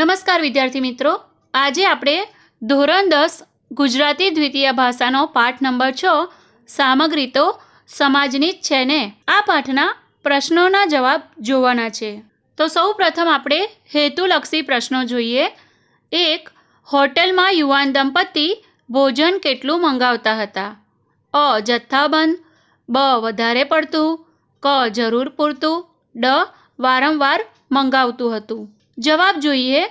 નમસ્કાર, વિદ્યાર્થી મિત્રો. આજે આપણે ધોરણ દસ, ગુજરાતી દ્વિતીય ભાષાનો પાઠ નંબર છ, સામગ્રી તો સમાજની જ છે ને? આ પાઠના પ્રશ્નોના જવાબ જોવાના છે. તો સૌ પ્રથમ આપણે હેતુલક્ષી પ્રશ્નો જોઈએ. એક, હોટેલમાં યુવાન દંપતી ભોજન કેટલું મંગાવતા હતા? અ, જથ્થાબંધ, બ, વધારે પડતું, ક, જરૂર પૂરતું, ડ, વારંવાર મંગાવતું હતું. જવાબ જોઈએ.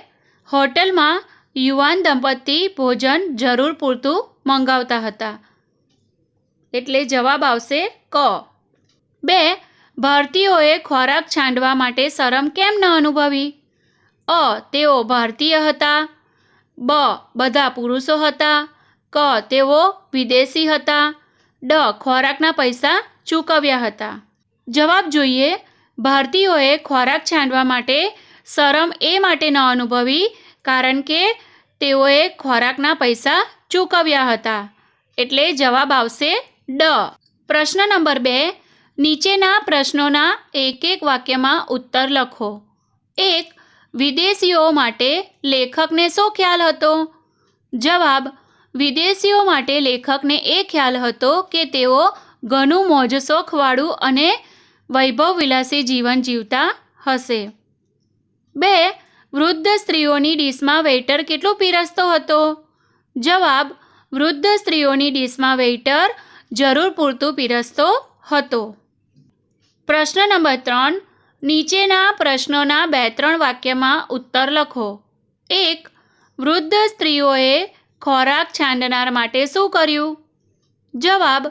હોટલમાં યુવાન દંપતી ભોજન જરૂર પૂરતું મંગાવતા હતા. એટલે જવાબ આવશે ક. બે, ભારતીયોએ ખોરાક છાંડવા માટે શરમ કેમ ન અનુભવી? અ, તેઓ ભારતીય હતા. બ, બધા પુરુષો હતા. ક, તેઓ વિદેશી હતા. ડ, ખોરાકના પૈસા ચૂકવ્યા હતા. જવાબ જોઈએ. ભારતીયોએ ખોરાક છાંડવા માટે શરમ એ માટે ન અનુભવી, કારણ કે તેઓએ ખોરાકના પૈસા ચૂકવ્યા હતા. એટલે જવાબ આવશે ડ. પ્રશ્ન નંબર બે. નીચેના પ્રશ્નોના એક એક વાક્યમાં ઉત્તર લખો. એક. વિદેશીઓ માટે લેખકને શું ખ્યાલ હતો? જવાબ. વિદેશીઓ માટે લેખકને એ ખ્યાલ હતો કે તેઓ ઘણું મોજશોખવાળું અને વૈભવવિલાસી જીવન જીવતા હશે. બે, વૃદ્ધ સ્ત્રીઓની ડીશમાં વેઇટર કેટલું પીરસતો હતો? જવાબ, વૃદ્ધ સ્ત્રીઓની ડીશમાં વેઇટર જરૂર પૂરતું પીરસતો હતો. પ્રશ્ન નંબર ત્રણ, નીચેના પ્રશ્નોના બે ત્રણ વાક્યમાં ઉત્તર લખો. એક, વૃદ્ધ સ્ત્રીઓએ ખોરાક છાંડનાર માટે શું કર્યું? જવાબ,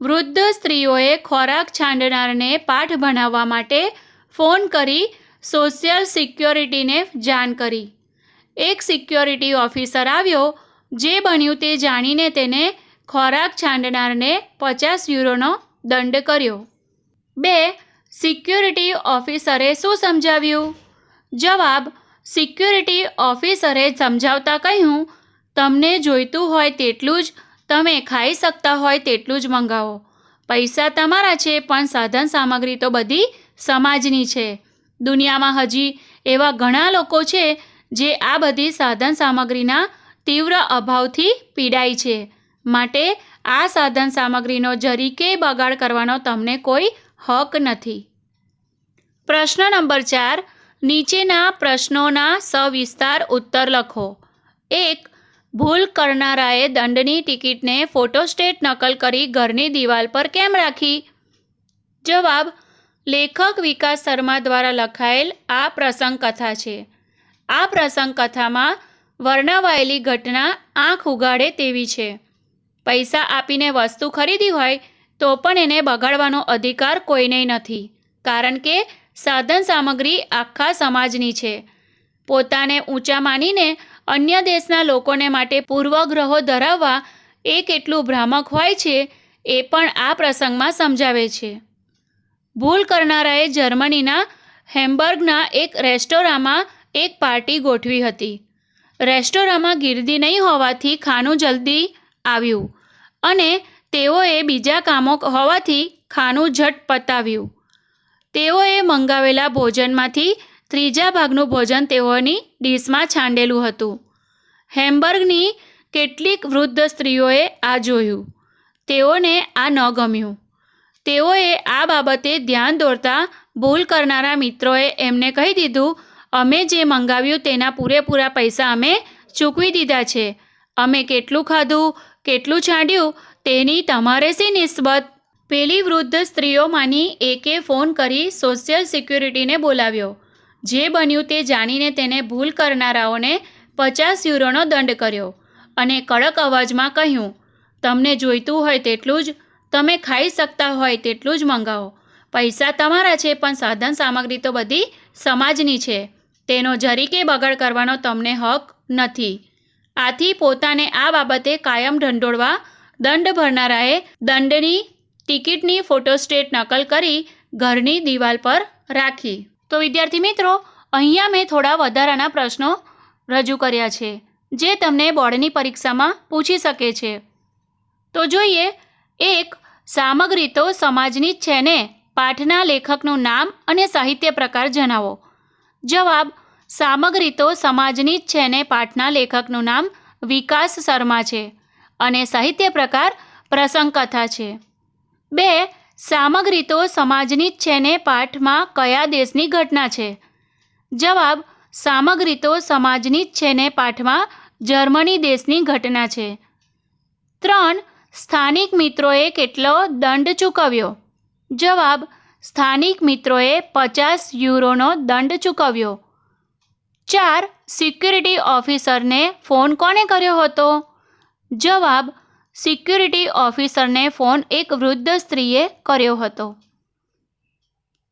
વૃદ્ધ સ્ત્રીઓએ ખોરાક છાંડનારને પાઠ ભણાવવા માટે ફોન કરી સોશિયલ સિક્યોરિટીને જાણ કરી. એક સિક્યોરિટી ઓફિસર આવ્યો, જે બન્યું તે જાણીને તેને ખોરાક છાંડનારને પચાસ યુરોનો દંડ કર્યો. બે, સિક્યોરિટી ઓફિસરે શું સમજાવ્યું? જવાબ, સિક્યોરિટી ઓફિસરે સમજાવતા કહ્યું, તમને જોઈતું હોય તેટલું જ, તમે ખાઈ શકતા હોય તેટલું જ મંગાવો. પૈસા તમારા છે, પણ સાધન સામગ્રી તો બધી સમાજની છે. દુનિયામાં હજી એવા ઘણા લોકો છે જે આ બધી સાધન સામગ્રીના તીવ્ર અભાવથી પીડાય છે. માટે આ સાધન સામગ્રીનો જરીકે બગાડ કરવાનો તમને કોઈ હક નથી. પ્રશ્ન નંબર ચાર, નીચેના પ્રશ્નોના સવિસ્તાર ઉત્તર લખો. એક, ભૂલ કરનારાએ દંડની ટિકિટને ફોટોસ્ટેટ નકલ કરી ઘરની દિવાલ પર કેમ રાખી? જવાબ લેખક વિકાસ શર્મા દ્વારા લખાયેલ આ પ્રસંગ કથા છે. આ પ્રસંગ કથામાં વર્ણવાયેલી ઘટના આંખ ઉગાડે તેવી છે. પૈસા આપીને વસ્તુ ખરીદી હોય તો પણ એને બગાડવાનો અધિકાર કોઈને નથી, કારણ કે સાધન સામગ્રી આખા સમાજની છે. પોતાને ઊંચા માનીને અન્ય દેશના લોકોને માટે પૂર્વગ્રહો ધરાવવા એ કેટલું ભ્રામક હોય છે એ પણ આ પ્રસંગમાં સમજાવે છે. ભૂલ કરનારાએ જર્મનીના હેમ્બર્ગના એક રેસ્ટોરાંમાં એક પાર્ટી ગોઠવી હતી. રેસ્ટોરાંમાં ગીર્દી નહીં હોવાથી ખાનું જલ્દી આવ્યું અને તેઓએ બીજા કામો હોવાથી ખાનું ઝટ પતાવ્યું. તેઓએ મંગાવેલા ભોજનમાંથી ત્રીજા ભાગનું ભોજન તેઓની ડીશમાં છાંડેલું હતું. હેમ્બર્ગની કેટલીક વૃદ્ધ સ્ત્રીઓએ આ જોયું. તેઓને આ ન ગમ્યું. તેઓએ આ બાબતે ધ્યાન દોરતા ભૂલ કરનારા મિત્રોએ એમને કહી દીધું, અમે જે મંગાવ્યું તેના પૂરેપૂરા પૈસા અમે ચૂકવી દીધા છે. અમે કેટલું ખાધું, કેટલું છાંડ્યું તેની તમારે શી નિસ્બત? પેલી વૃદ્ધ સ્ત્રીઓમાંની એકે ફોન કરી સોશિયલ સિક્યુરિટીને બોલાવ્યો. જે બન્યું તે જાણીને તેને ભૂલ કરનારાઓને પચાસ યુરોનો દંડ કર્યો અને કડક અવાજમાં કહ્યું, તમને જોઈતું હોય તેટલું જ તમે ખાઈ શકતા હોય તેટલું જ મંગાવો. પૈસા તમારા છે, પણ સાધન સામગ્રી તો બધી સમાજની છે. તેનો જરીકે બગડ કરવાનો તમને હક નથી. આથી પોતાને આ બાબતે કાયમ ઢંઢોળવા દંડ ભરનારાએ દંડની ટિકિટની ફોટોસ્ટેટ નકલ કરી ઘરની દિવાલ પર રાખી. તો વિદ્યાર્થી મિત્રો, અહીંયા મેં થોડા વધારાના પ્રશ્નો રજૂ કર્યા છે, જે તમને બોર્ડની પરીક્ષામાં પૂછી શકે છે. તો જોઈએ, એક સામગ્રી તો સમાજની જ છે ને? પાઠના લેખકનું નામ અને સાહિત્ય પ્રકાર જણાવો. જવાબ, સામગ્રી તો સમાજની જ છે ને? પાઠના લેખકનું નામ વિકાસ શર્મા છે અને સાહિત્ય પ્રકાર પ્રસંગ કથા છે. બે, સામગ્રી તો સમાજની જ છે ને? પાઠમાં કયા દેશની ઘટના છે? જવાબ, સામગ્રી તો સમાજની જ છે ને? પાઠમાં જર્મની દેશની ઘટના છે. ત્રણ સ્થાનિક મિત્રોએ કેટલો દંડ ચૂકવ્યો? જવાબ, સ્થાનિક મિત્રોએ પચાસ યુરોનો દંડ ચૂકવ્યો. ચાર સિક્યુરિટી ઓફિસરને ફોન કોને કર્યો હતો? જવાબ, સિક્યુરિટી ઓફિસરને ફોન એક વૃદ્ધ સ્ત્રીએ કર્યો હતો.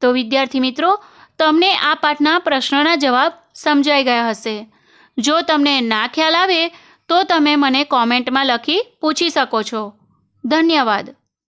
તો વિદ્યાર્થી મિત્રો, તમને આ પાઠના પ્રશ્નોના જવાબ સમજાઈ ગયા હશે. જો તમને ના ખ્યાલ આવે તો તમે મને કોમેન્ટમાં લખી પૂછી શકો છો. ધન્યવાદ.